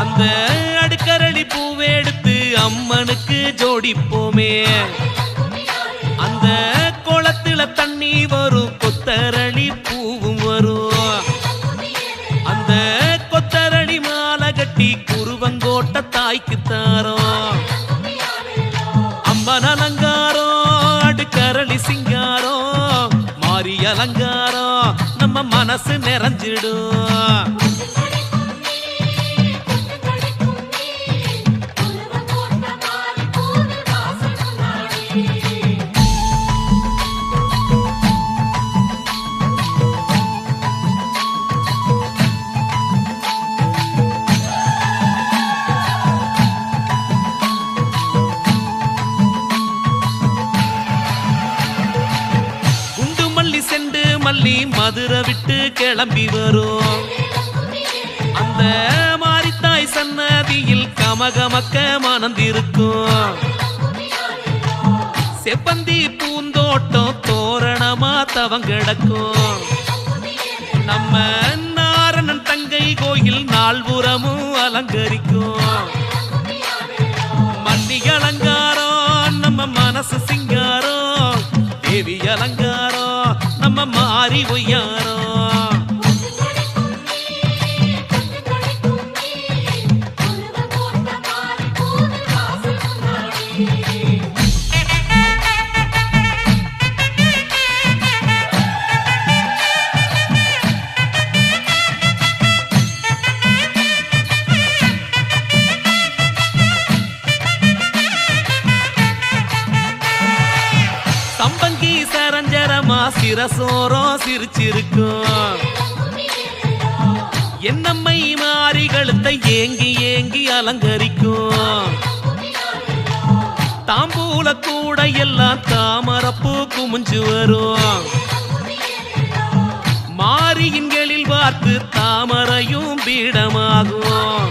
அந்த அடுக்கரளி பூவெடுத்து அம்மனுக்கு ஜோடிப்போமே. அந்த குளத்துல தண்ணி வரும் கொத்தரளி பூவும் வரும். அந்த கொத்தரளி மாலை கட்டி குருவங்கோட்ட தாய்க்கு தாரோம். அம்மன் அலங்காரம் அடுக்கரளி சிங்காரம். மாறி அலங்காரம் நம்ம மனசு நிறைஞ்சிடும். கிளம்பி வரும். அந்த மாரித்தாய் சன்னதியில் கமகமக்க மணந்திருக்கும். செப்பந்தி பூந்தோட்டம் தோரணமா தவங்கிடக்கும் நம்ம நாரணன் தங்கை கோயில் நால்புறமும் அலங்கரிக்கும். மல்லி அலங்காரம் நம்ம மனசு சிங்காரம். தேவி அலங்காரம் நம்ம மாறி ஒய்யாரம். சரஞ்சரமா சிரசோரம் சிரிச்சிருக்கும். என்னம்மை மாறி கழுத்தை ஏங்கி ஏங்கி அலங்கரிக்கும். தாம்பூல கூட எல்லாம் தாமரப்பூ குமிஞ்சு வரும். மாரியின் எழில் பார்த்து தாமரையும் பீடமாகும்.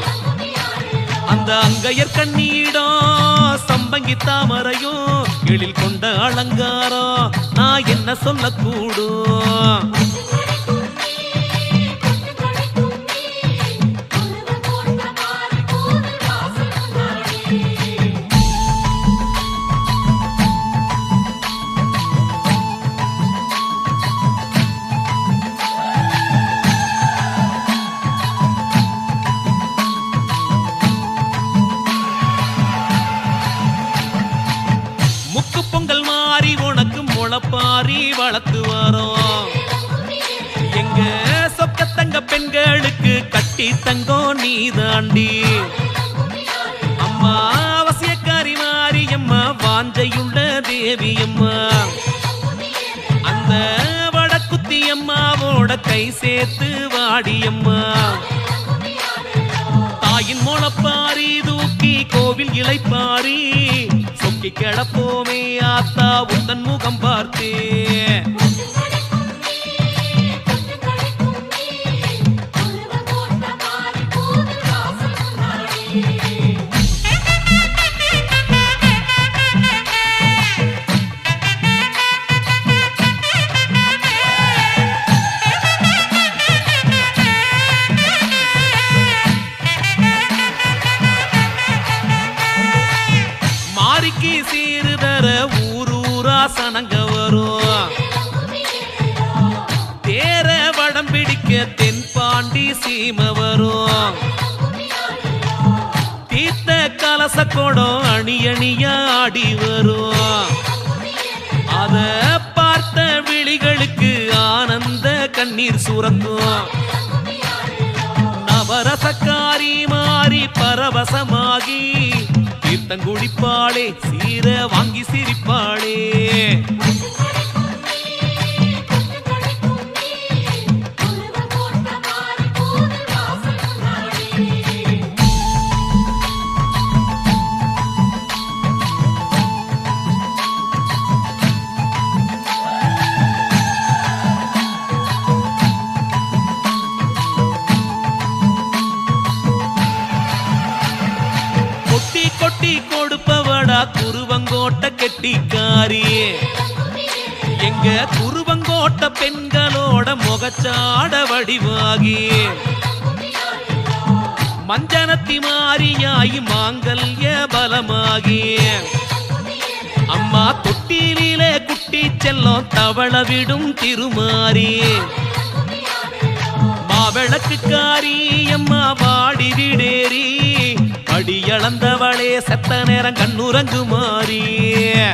அந்த அங்கையர் கண்ணீடம் சம்பங்கி தாமரையும் எழில் கொண்ட அலங்காரம் நான் என்ன சொல்லக்கூடும்? நீ தாண்டி அம்மா அவசியக்காரி மாரியம்மா வாஞ்சையுள்ள தேவி அம்மா. அந்த வடக்குத்தி அம்மாவோட கை சேர்த்து வாடியம்மா தாயின் மோளப்பாரி தூக்கி கோவில் இளைப்பாரி. சொக்கி கிடப்போமே ஆத்தா உந்தன் முகம் பார்த்தே. வாசனங்க சனங்க வரும். தேர வடம் பிடிக்க தென்பாண்டி சீம வரும். தீர்த்த கலச கொடம் அணி அணியா ஆடி வரும். அத பார்த்த விழிகளுக்கு ஆனந்த கண்ணீர் சுரக்கும். நவரசக்காரி மாறி பரவசமாகி தீர்த்தங்குடிப்பாளே சீர வாங்கி சிரிப்பாளே. குருவங்கோட்ட வடிவாகி மஞ்சனத்தி மாறியாய் மாங்கல்ய பலமாகி. அம்மா தொட்டிலே குட்டி செல்லம் தவள விடும் திருமாறி. மாவிளக்கு காரி அம்மா வாடி அடியளந்தவளே செத்த நேரம் கண்ணுறங்கு மாறியே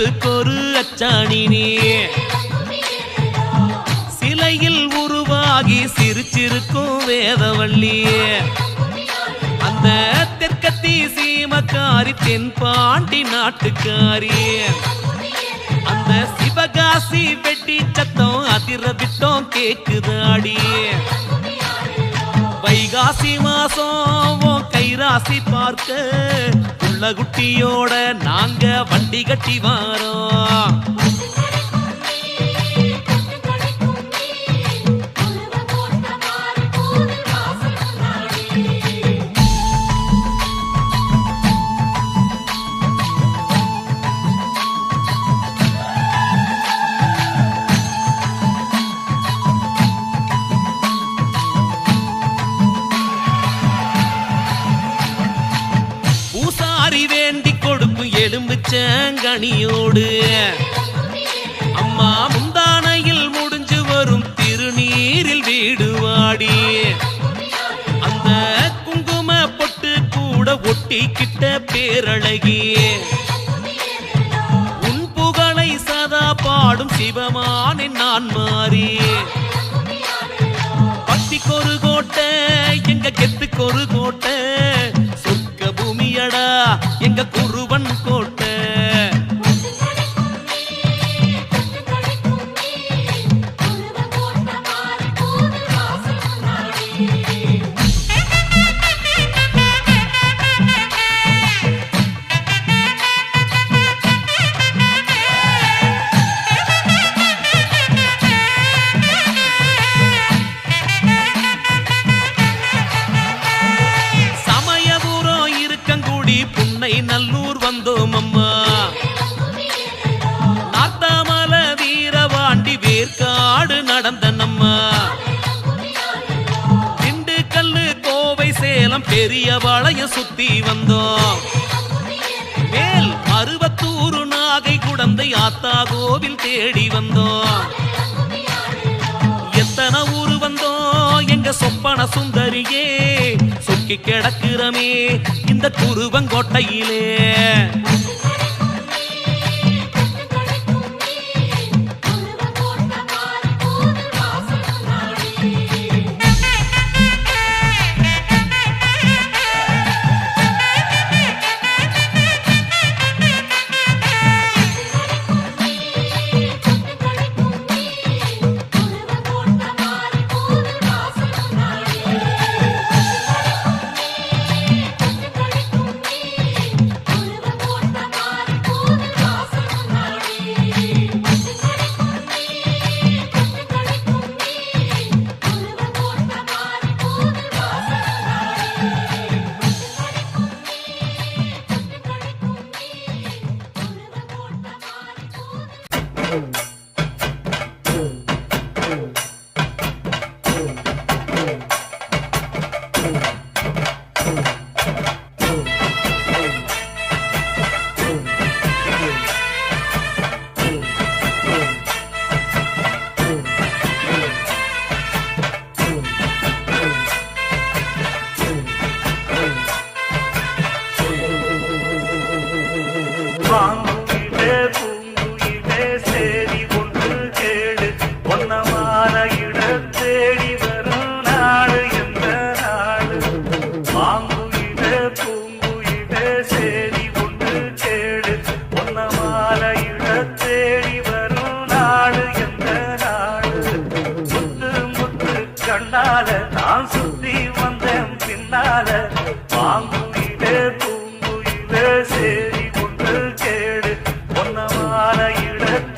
கொடக்காரி கொரு அச்சாணி நீ சிலையில் உருவாகி சிரிச்சிருக்கும் வேதவள்ளியே. அந்த தெற்கத்தி சீமக்காரி தென்பாண்டி நாட்டுக்காரி. அந்த சிவகாசி வெட்டி சத்தம் அதிர கேக்குதாடியே. வைகாசி மாசம் கைராசி பார்க்க. உள்ள குட்டியோட நாங்க வண்டி கட்டி வாரோம். எலும்புச்சங்கனியோடு அம்மா முந்தானையில் முடிஞ்சு வரும் திருநீரில் வீடு வாடி. அந்த குங்கும பொட்டு கூட ஒட்டிக்கிட்ட பேரழகி. உன் புகழை சதா பாடும் சிவமானின் நான் மாறி. பக்திக்கு கோட்டை எங்க கெத்துக்கொரு ஒரு கோட்டை. பெரிய வளைய சுத்தி வந்தோம். மேல் அறுபத்தூறு நாகை குடந்தை ஆத்தா கோவில் தேடி வந்தோம். எத்தனை ஊரு வந்தோம்? எங்க சொப்பன சுந்தரியே சொக்கி கிடக்குறமே இந்த குருவங்கோட்டையிலே.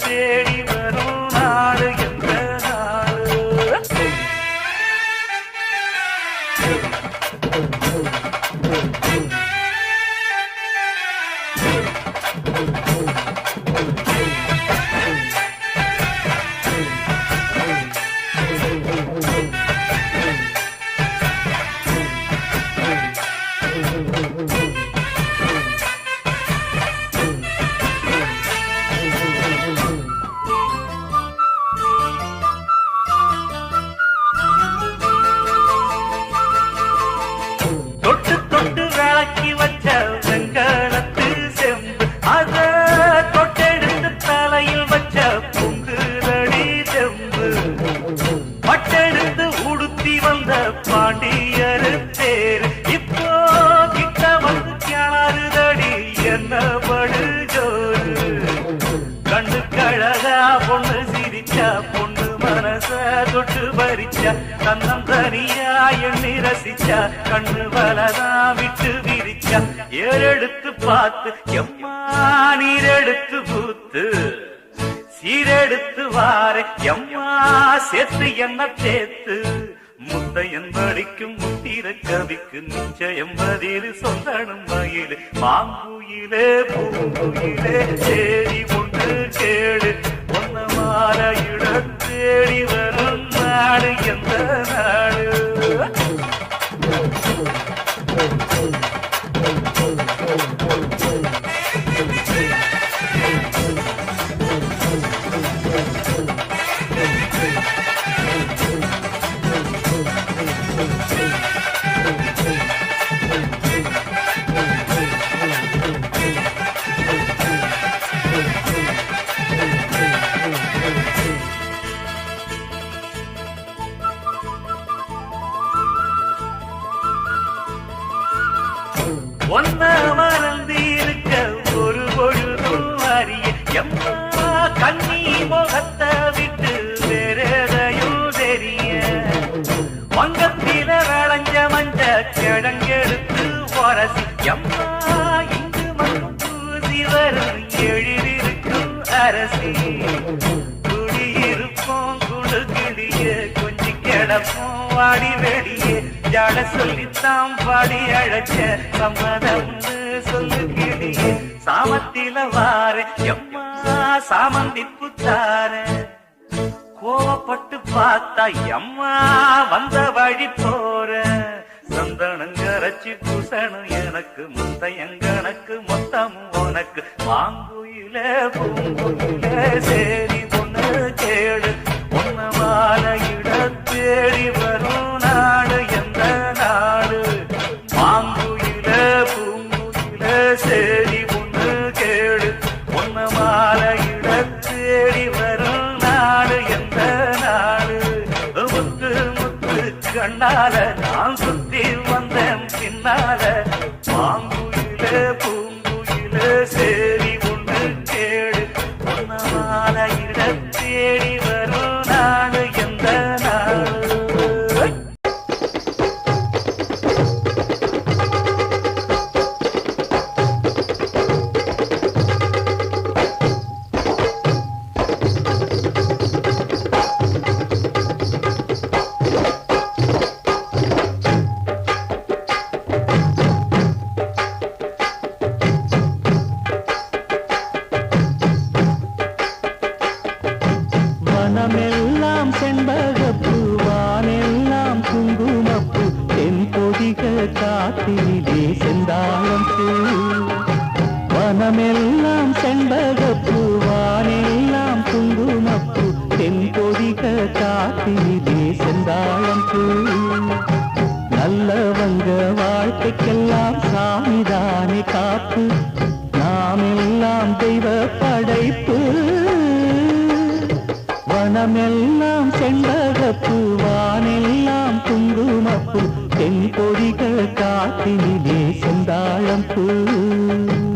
தேடி விரிச்சா கண்ணு வலதா விட்டு விரிச்சா ஏறெடுத்து பார்த்து எம்மா நீரெடுத்து பூத்து சீரெடுத்து வாரே எம்மா சேர்த்து என்ன சேர்த்து முத்தையன் படிக்கும் முத்திர கவிக்கு நிச்சயம் பதில் சொல்லணும் மயிலு. மாங்குயிலே பூங்குயிலே சேரி ஒன்று கேடு ஒன்ன மாற இடம் தேடி வரும் நாடு எந்த நாடு? Thank you. கொஞ்சி வாடி வெளியே ஜட சொல்லித்தான் பாடி அழைச்ச சம்மதம்னு சொல்லுகிடியே சாமத்தில வாரு எம்மா சாமந்தி புத்தார. கோவப்பட்டு பார்த்தா எம்மா வந்த வழி போற. சந்தனங்கரைச்சி பூசணும் எனக்கு முத்தையங்கணக்கு மொத்தமும் உனக்கு. வாங்குயில பூங்குயில சேரி தேடு கேடு மாலையிட தேடி வாழ்க்கைக்கெல்லாம் சாமிதானே காப்பு. நாம் எல்லாம் தெய்வ படைப்பு. வனமெல்லாம் செண்பகப்பூ வானெல்லாம் குங்குமப்பூ தென்பொடிகள் காட்டினிலே செந்தாழம் பூ.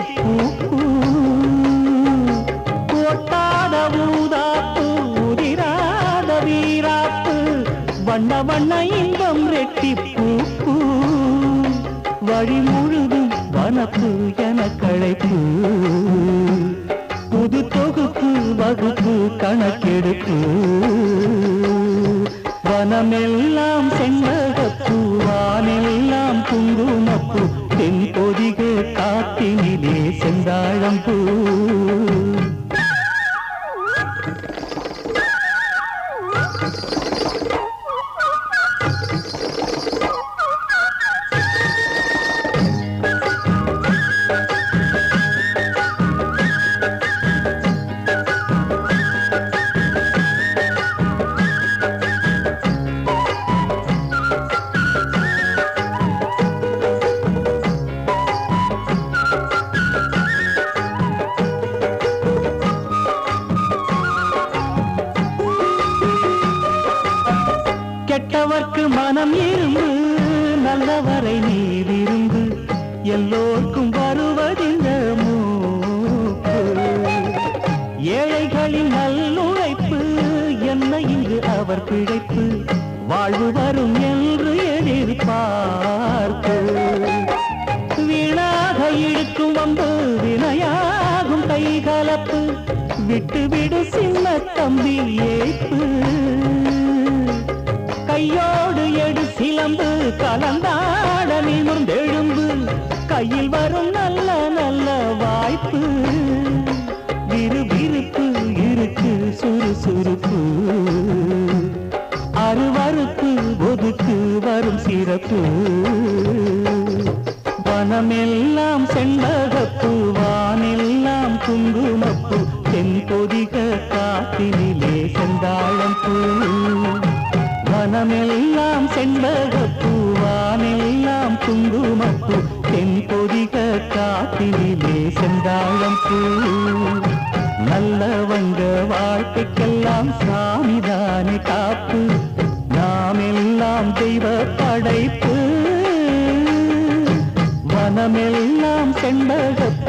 தித்திப்பூ ஒட்டாத ஊதாப்பு உதிராத வீராப்பு வண்ண வண்ண இன்பம் ரெட்டிப்பூ வழி முழுதும் வனப்பு என கழைப்பு புது தொகுப்பு வகுப்பு கணக்கெடுப்பு. வனமெல்லாம் செண்பகப்பூ வானெல்லாம் குங்குமப்பூ தென் காத்தினிலே செந்தாழம் பூ. அவர் பிழைப்பு வாழ்வு வரும் என்று எதிர்பார்ப்பு வீணாக இழுக்கும் வம்பு வினையாகும் கைகலப்பு விட்டு விடு சின்ன தம்பி ஏப்பு கையோடு எடு சிலம்பு கலந்தாட நிமிர்ந்தெழும்பு கையில் வரும் நல்ல நல்ல வாய்ப்பு. விறுவிறுப்பு இருக்கு சுறுசுறுப்பு. அருவறுப்பு ஒதுக்கு வரும் சிறப்பு. வனமெல்லாம் செண்பகப்பு வானெல்லாம் குங்குமப்பு தென் பொதிக காத்தினிலே செந்தாழம் பூ வனமெல்லாம் செண்பகப்பு வானெல்லாம் குங்குமப்பு தென் பொதிக காத்தினிலே செந்தாழம் பூ நல்லவங்க வாழ்க்கைக்கெல்லாம் சாமிதானே காப்பு. நாம் தெய்வ படைப்பு. வனமெல்லாம் செண்பகப்பூ